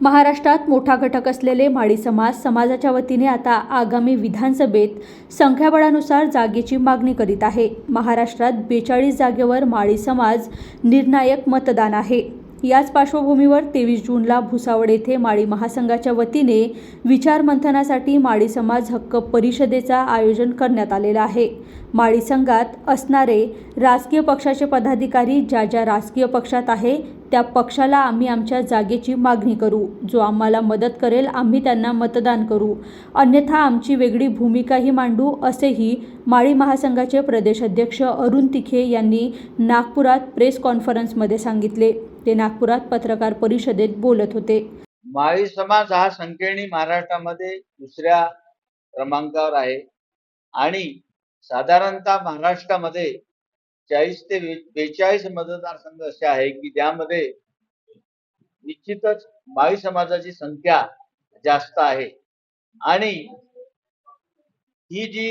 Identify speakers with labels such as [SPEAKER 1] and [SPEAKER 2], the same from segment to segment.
[SPEAKER 1] महाराष्ट्रात मोठा घटक असलेले माळी समाज समाजाच्या वतीने आता आगामी विधानसभेत संख्याबळानुसार जागेची मागणी करीत आहे. महाराष्ट्रात बेचाळीस जागेवर माळी समाज निर्णायक मतदान आहे. याच पार्श्वभूमीवर तेवीस जूनला भुसावळ येथे माळी महासंघाच्या वतीने विचारमंथनासाठी माळी समाज हक्क परिषदेचा आयोजन करण्यात आलेलं आहे. माळी संघात असणारे राजकीय पक्षाचे पदाधिकारी ज्या ज्या राजकीय पक्षात आहे त्या पक्षाला आम्ही आमच्या जागेची मागणी करू. जो आम्हाला मदत करेल आम्ही त्यांना मतदान करू. अन्यथा आमची वेगळी भूमिकाही मांडू असेही माळी महासंघाचे प्रदेश अध्यक्ष अरुण तिखे यांनी नागपुरात प्रेस कॉन्फरन्समध्ये सांगितले. ते नागपुरात पत्रकार परिषदेत बोलत होते.
[SPEAKER 2] माळी समाज हा संकेणी महाराष्ट्रामध्ये दुसऱ्या क्रमांकावर आहे. आणि साधारणतः महाराष्ट्रामध्ये चाळीस ते बेचाळीस मतदारसंघ असे आहे की ज्यामध्ये निश्चितच माळी समाजाची संख्या जास्त आहे. आणि ही जी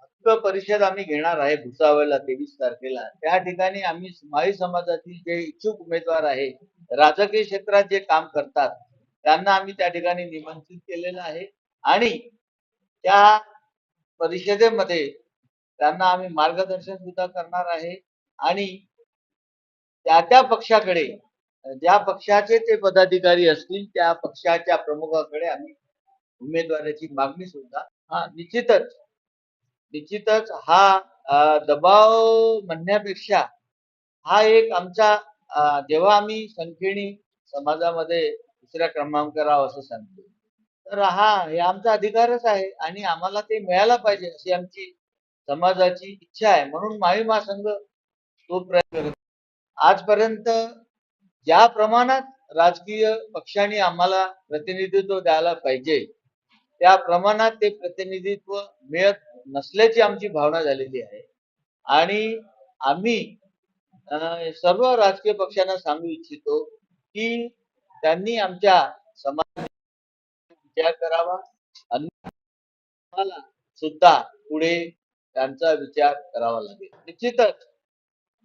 [SPEAKER 2] हक्क परिषद आम्ही घेणार आहे भुसावळला तेवीस तारखेला त्या ठिकाणी आम्ही माळी समाजातील जे इच्छुक उमेदवार आहे राजकीय क्षेत्रात जे काम करतात त्यांना आम्ही त्या ठिकाणी निमंत्रित केलेलं आहे. आणि त्या परिषदेमध्ये त्यांना आम्ही मार्गदर्शन सुद्धा करणार आहे. आणि त्या त्या पक्षाकडे ज्या पक्षाचे ते पदाधिकारी असतील त्या पक्षाच्या प्रमुखाकडे आम्ही उमेदवाराची मागणी सुद्धा हा निश्चितच निश्चितच हा दबाव म्हणण्यापेक्षा हा एक आमचा जेव्हा आम्ही संख्येने समाजामध्ये दुसऱ्या क्रमांकावर असं सांगतो. तर हा हे आमचा अधिकारच आहे आणि आम्हाला ते मिळायला पाहिजे अशी आमची समाजाची इच्छा आहे म्हणून मावी महासंघ तो प्रयत्न करत आजपर्यंत ज्या प्रमाणात राजकीय पक्षांनी आम्हाला प्रतिनिधित्व द्यायला पाहिजे त्या प्रमाणात ते प्रतिनिधित्व मिळत नसल्याची आमची भावना झालेली आहे. आणि आम्ही सर्व राजकीय पक्षांना सांगू इच्छितो की त्यांनी आमच्या समाज विचार करावा. सुद्धा पुढे त्यांचा विचार करावा लागेल. निश्चितच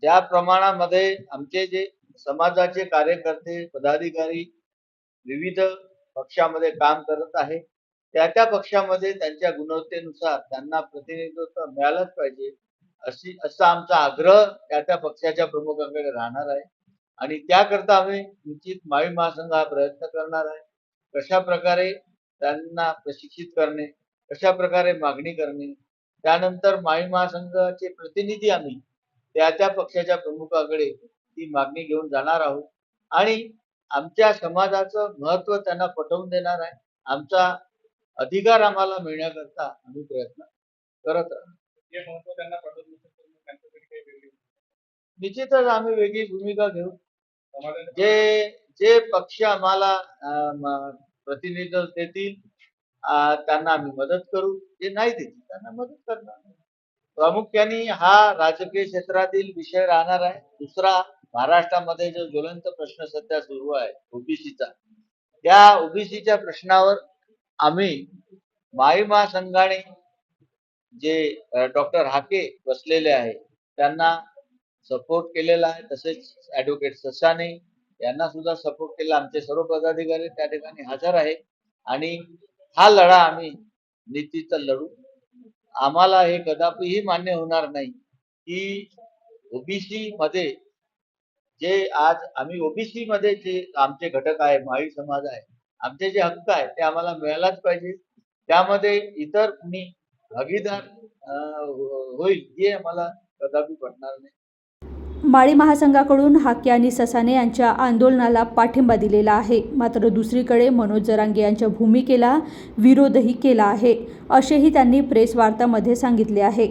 [SPEAKER 2] ज्या प्रमाणामध्ये आमचे जे समाजाचे कार्यकर्ते पदाधिकारी विविध पक्षामध्ये काम करत आहे त्या त्या पक्षामध्ये त्यांच्या गुणवत्तेनुसार त्यांना प्रतिनिधित्व मिळालंच पाहिजे अशी असा आमचा आग्रह त्या त्या पक्षाच्या प्रमुखांकडे राहणार आहे. आणि त्याकरता आम्ही निश्चित मावी महासंघ हा प्रयत्न करणार आहे. कशा प्रकारे त्यांना प्रशिक्षित करणे कशा प्रकारे मागणी करणे त्यानंतर माळी महासंघाचे प्रतिनिधी आम्ही त्या त्या पक्षाच्या प्रमुखाकडे ती मागणी घेऊन जाणार आहोत. आणि आमच्या समाजाचं महत्त्व त्यांना पटवून देणार आहे. आमचा अधिकार आम्हाला मिळण्याकरता आम्ही प्रयत्न करत निश्चितच आम्ही वेगळी भूमिका घेऊ. जे जे पक्ष आम्हाला प्रतिनिधित्व देतील त्यांना आम्ही मदत करू. जे नाही देतील त्यांना मदत करणार. प्रामुख्याने हा राजकीय क्षेत्रातील विषय राहणार आहे. दुसरा महाराष्ट्रामध्ये जो ज्वलंत प्रश्न सध्या सुरू आहे ओबीसीचा. त्या ओबीसीच्या प्रश्नावर आम्ही माई महासंघाने जे डॉक्टर हाके बसलेले आहे त्यांना सपोर्ट केलेला आहे. तसेच ऍडव्होकेट ससाने यांना सुद्धा सपोर्ट केला. आमचे सर्व पदाधिकारी त्या ठिकाणी हजर आहे आणि हा लढा आम्ही नीतीचा लढू. आम्हाला हे कदापिही मान्य होणार नाही की ओबीसी मध्ये जे आज आम्ही ओबीसी मध्ये जे आमचे घटक आहे माळी समाज आहे आमचे जे हक्क आहे ते आम्हाला मिळायलाच पाहिजे. त्यामध्ये इतर कुणी भागीदार अं, होईल हे आम्हाला कदापि पटणार नाही.
[SPEAKER 1] माळी महासंघाकडून हाके आणि ससाने यांच्या आंदोलनाला पाठिंबा दिलेला आहे. मात्र दुसरीकडे मनोज जरांगे यांच्या भूमिकेला विरोधही केला आहे असेही त्यांनी प्रेस वार्तामध्ये सांगितले आहे.